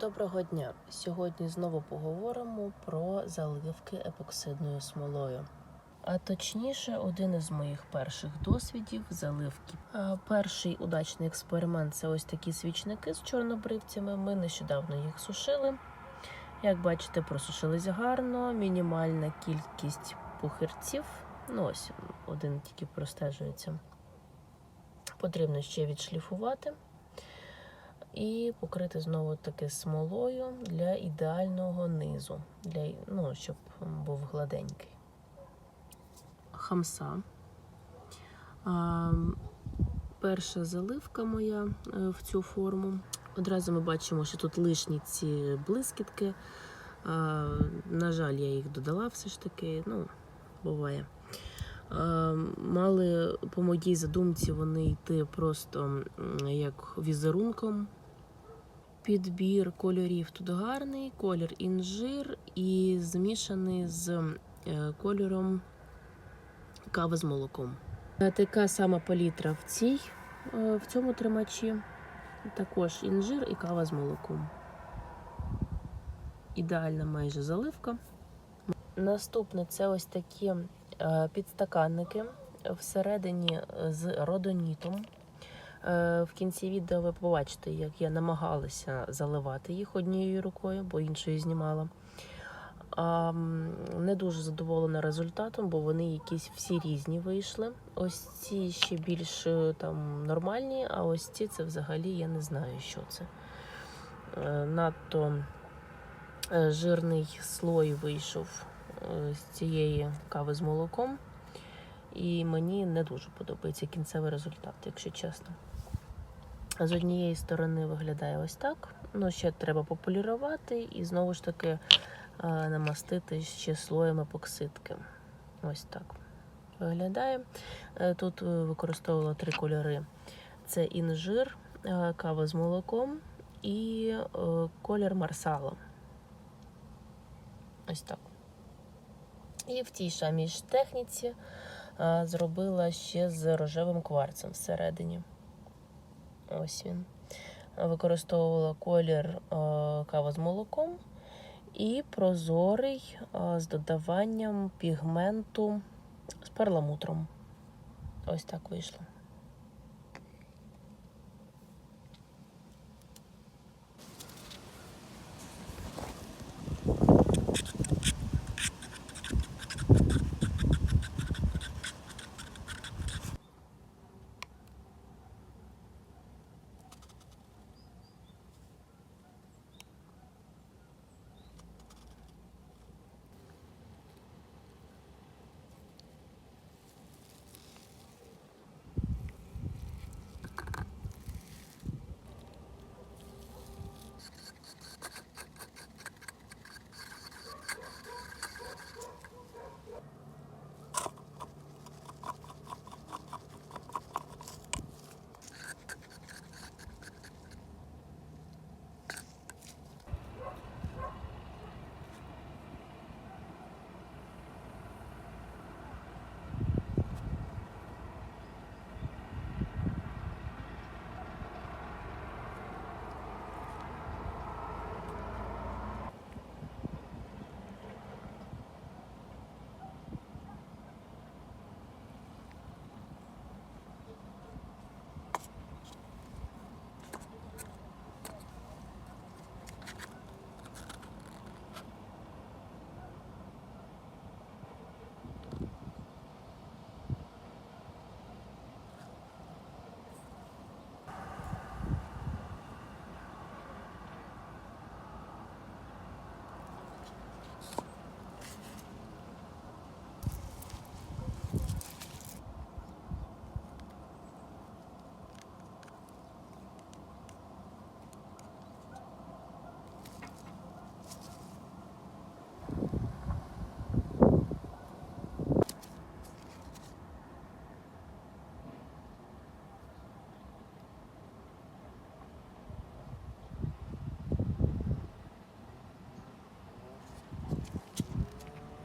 Доброго дня! Сьогодні знову поговоримо про заливки епоксидною смолою. А точніше, один із моїх перших досвідів заливки. Перший удачний експеримент це ось такі свічники з чорнобривцями. Ми нещодавно їх сушили. Як бачите, просушились гарно, мінімальна кількість пухирців. Ну ось один тільки простежується. Потрібно ще відшліфувати і покрити знову таки смолою для ідеального низу, для, ну, щоб був гладенький. Хамса. А, перша заливка моя е, в цю форму. Одразу ми бачимо, що тут лишні ці блискітки. А, на жаль, я їх додала все ж таки, ну, буває. Мали по моїй задумці вони йти просто як візерунком. Підбір кольорів тут гарний, колір інжир і змішаний з е, кольором кави з молоком. Е, Така сама палітра в цій, е, в цьому тримачі. Також інжир і кава з молоком. Ідеальна майже заливка. Наступне це ось такі підстаканники всередині з родонітом. Е, В кінці відео ви побачите, як я намагалася заливати їх однією рукою, бо іншою знімала. А, не дуже задоволена результатом, бо вони якісь всі різні вийшли. Ось ці ще більш е, там нормальні, а ось ці це взагалі я не знаю, що це. Е, Надто жирний слой вийшов з цієї кави з молоком. І мені не дуже подобається кінцевий результат, якщо чесно. З однієї сторони виглядає ось так. Ну, ще треба пополірувати і знову ж таки намастити ще слоєм епоксидки. Ось так виглядає. Е, Тут е, використовувала три кольори: це інжир, е, кава з молоком і колір марсала. Ось так. І в тій самій ж техніці зробила ще з рожевим кварцем всередині. Ось він. Використовувала колір е, кава з молоком і прозорий е, з додаванням пігменту з перламутром. Ось так вийшло.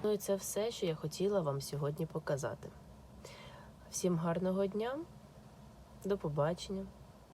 Ну і це все, що я хотіла вам сьогодні показати. Всім гарного дня, до побачення.